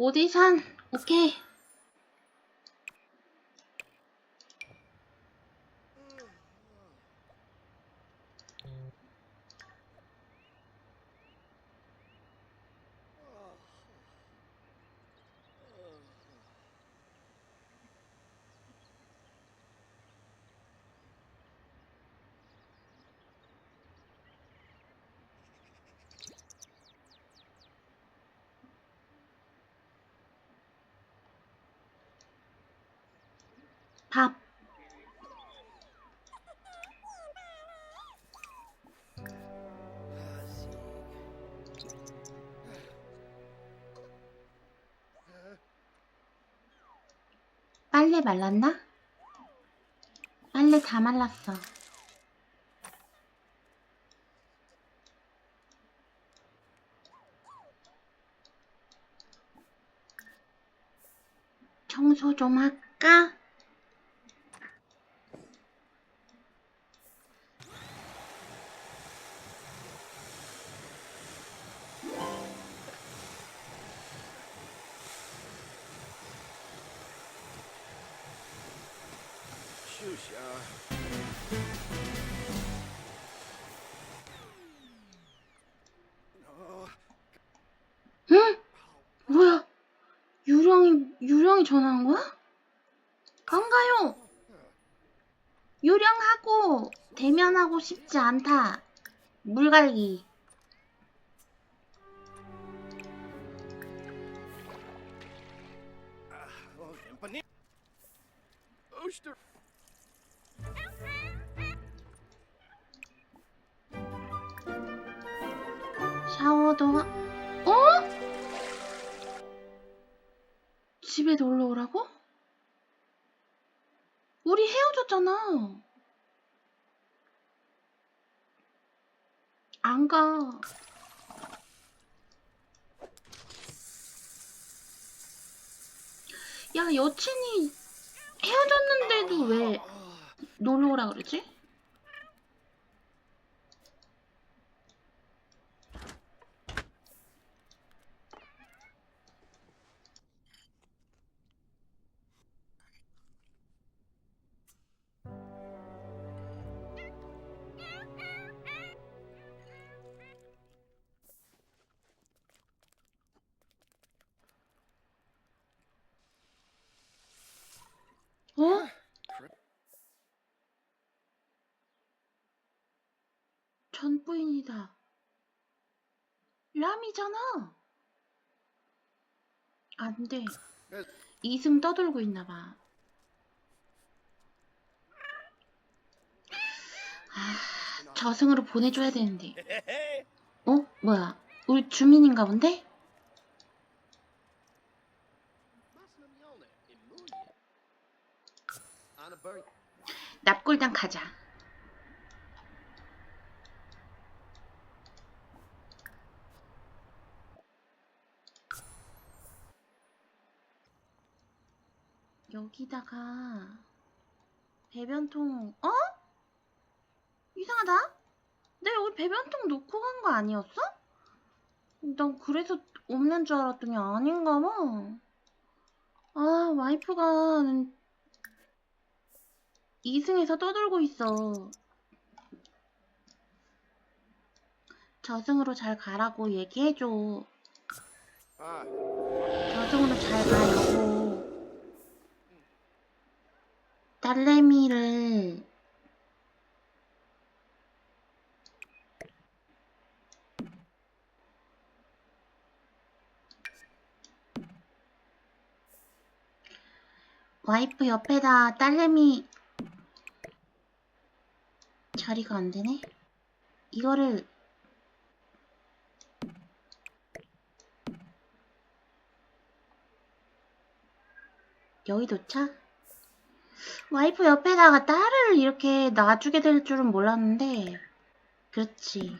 오디션 오케이. 밥. 빨래 말랐나? 빨래 다 말랐어. 청소 좀 할까? 유령이, 전화한 거야? 반가요! 유령하고 대면하고 싶지 않다. 물갈기. 샤워도 집에 놀러 오라고? 우리 헤어졌잖아. 안 가. 야, 여친이 헤어졌는데도 왜 놀러 오라 그러지? 전 부인이다. 람이잖아. 안 돼. 이승 떠돌고 있나 봐. 아, 저승으로 보내줘야 되는데. 어? 뭐야? 우리 주민인가 본데? 납골당 가자. 여기다가 배변통 어? 이상하다. 내가 여기 배변통 놓고 간 거 아니었어? 난 그래서 없는 줄 알았더니 아닌가 봐. 아, 와이프가 이승에서 떠돌고 있어. 저승으로 잘 가라고 얘기해줘. Ah, 저승으로 잘 가, 여보. 딸내미를 와이프 옆에다 딸내미 자리가 안 되네. 이거를 여기 놓자. 와이프 옆에다가 딸을 이렇게 놔주게 될 줄은 몰랐는데, 그렇지.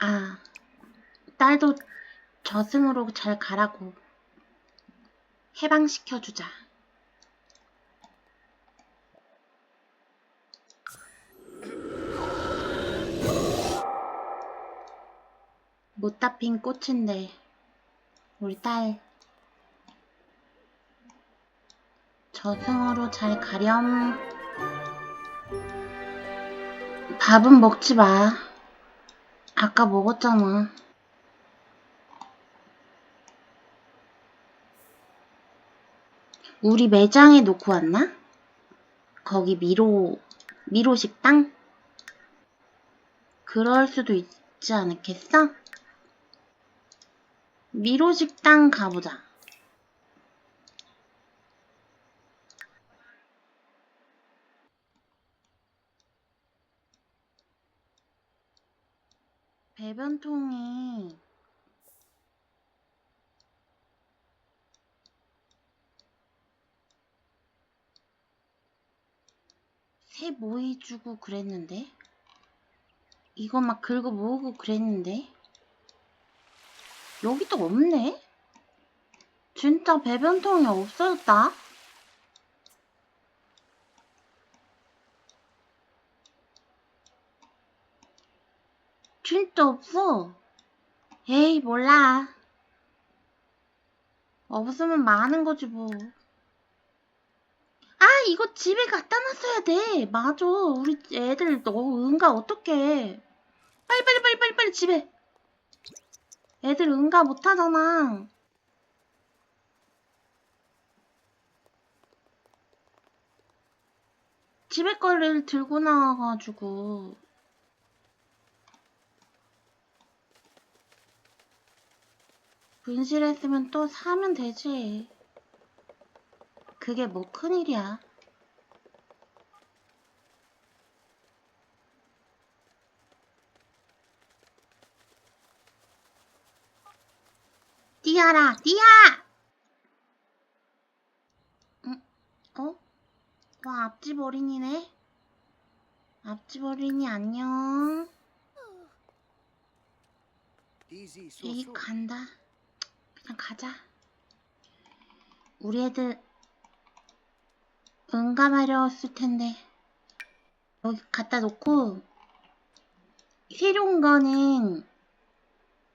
아, 딸도 저승으로 잘 가라고 해방시켜주자. 못다 핀 꽃인데 우리 딸 저승으로 잘 가렴 밥은 먹지 마 아까 먹었잖아 우리 매장에 놓고 왔나? 거기 미로 미로 식당? 그럴 수도 있지 않겠어? 미로 식당 가보자. 배변통이 새 모이 주고 그랬는데 이거 막 긁어 모으고 그랬는데 여기도 없네? 진짜 배변통이 없어졌다? 진짜 없어. 에이, 몰라. 없으면 많은 거지, 뭐. 아, 이거 집에 갖다 놨어야 돼. 맞아. 우리 애들 너무 응가 어떡해. 빨리, 빨리, 빨리, 빨리, 빨리 집에. 애들 응가 못 하잖아. 집에 거를 들고 나와가지고. 분실했으면 또 사면 되지. 그게 뭐 큰일이야. 뛰어라, 뛰어! 응? 어? 와, 앞집 어린이네? 앞집 어린이 안녕. So 간다. 그냥 가자. 우리 애들 응감하려웠을 텐데 여기 갖다 놓고 새로운 거는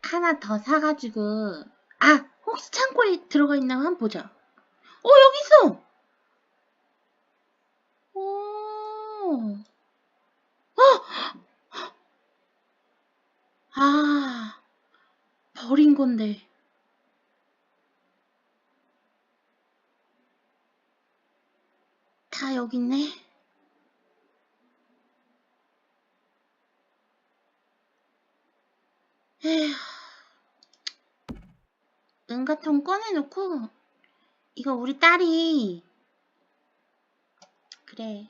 하나 더 사가지고 아 혹시 창고에 들어가 있나 한번 보자. 어 여기 있어. 오. 어. 아. 버린 건데. 다 여기 있네. 에휴. 은가통 꺼내놓고, 이거 우리 딸이, 그래.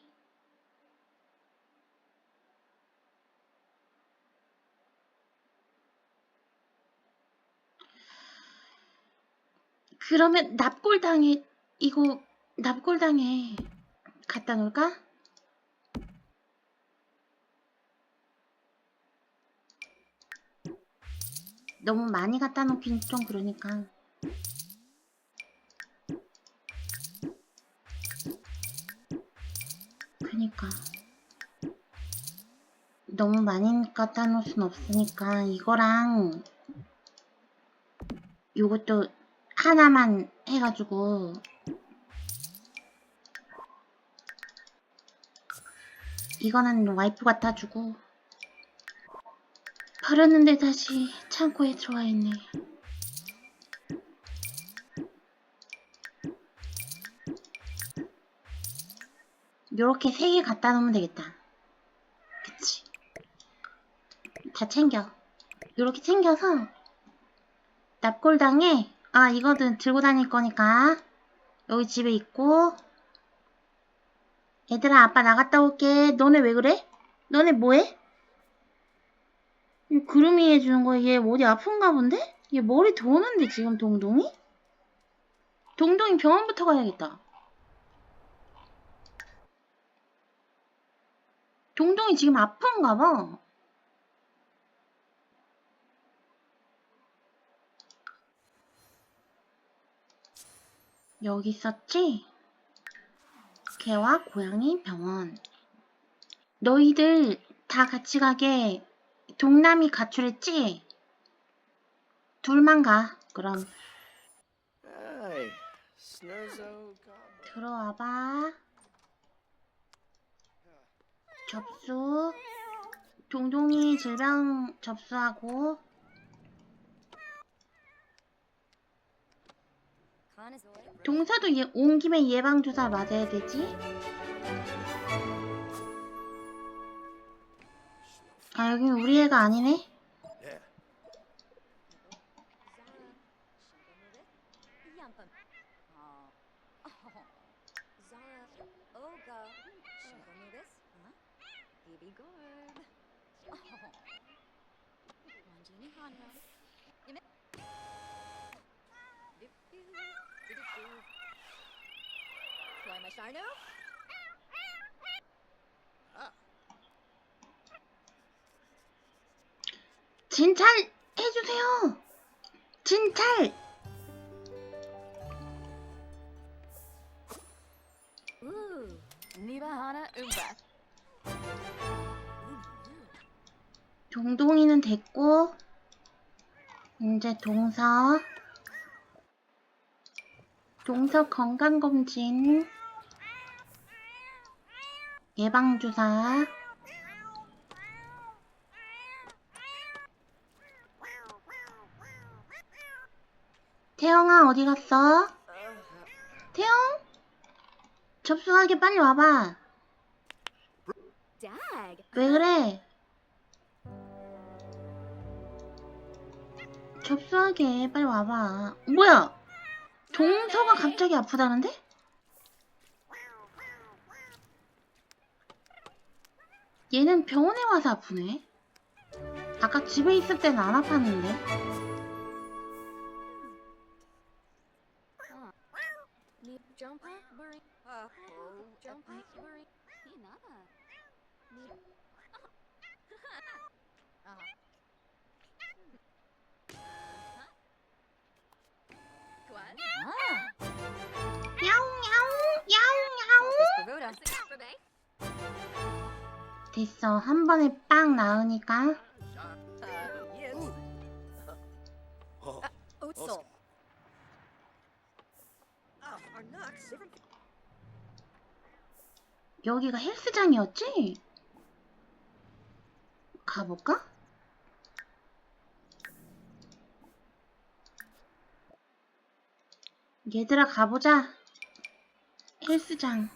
그러면 납골당에 이거 납골당에 갖다 놓을까? 너무 많이 갖다 놓긴 좀 그러니까 그니까. 너무 많이 갖다 놓을 순 없으니까 이거랑 요것도 하나만 해가지고. 이거는 와이프 갖다 주고. 버렸는데 다시 창고에 들어와 있네. 요렇게 세 개 갖다 놓으면 되겠다. 그치? 다 챙겨. 요렇게 챙겨서 납골당에 아 이거는 들고 다닐 거니까 여기 집에 있고 얘들아 아빠 나갔다 올게 너네 왜 그래? 너네 뭐해? 이 구름이 해주는 거야 얘 어디 아픈가 본데? 얘 머리 도는데 지금 동동이? 동동이 병원부터 가야겠다 동동이 지금 아픈가 봐 여기 있었지? 개와 고양이 병원. 너희들 다 같이 가게 동남이 가출했지? 둘만 가. 그럼. 들어와봐. 접수. 동동이 질병 접수하고 동사도 얘, 온 김에 예방주사 맞아야 되지. 아 여기 우리 애가 아니네. Sharno? 진찰 해주세요. 진찰. Ooh, Nibahana Umba. 동동이는 됐고 이제 동서 동서 건강검진 예방주사 태영아 어디 갔어? 태영? 접수하게 빨리 와봐. 왜 그래? 접수하게 빨리 와봐. 뭐야? 동서가 갑자기 아프다는데? 얘는 병원에 와서 아프네. 아까 집에 있을 때는 안 아팠는데. 됐어. 한 번에 빵 나으니까. Uh, yes. Oh, Utsul. 여기가 헬스장이었지? 가볼까? 얘들아 가보자. 헬스장.